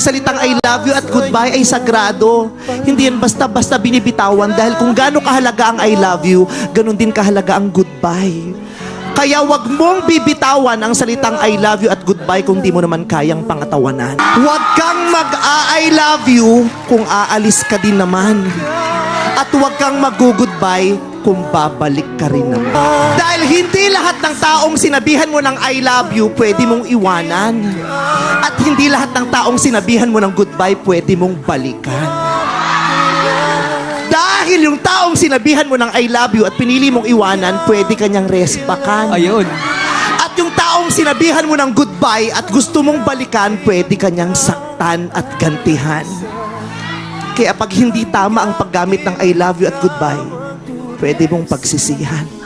ang salitang I love you at goodbye ay sagrado. Hindi yan basta-basta binibitawan dahil kung gaano kahalaga ang I love you, ganun din kahalaga ang goodbye. Kaya wag mong bibitawan ang salitang I love you at goodbye kung di mo naman kayang pangatawanan. Wag kang mag-I love you kung aalis ka din naman. At huwag kang mag-goodbye kung babalik ka rin naman. Dahil hindi lahat ng taong sinabihan mo ng I love you, pwede mong iwanan. At hindi lahat ng taong sinabihan mo ng goodbye, pwede mong balikan. Dahil yung taong sinabihan mo ng I love you at pinili mong iwanan, pwede kanyang respakan. Ayun. At yung taong sinabihan mo ng goodbye at gusto mong balikan, pwede kanyang saktan at gantihan. Kaya pag hindi tama ang paggamit ng I love you at goodbye, pwede mong pagsisihan.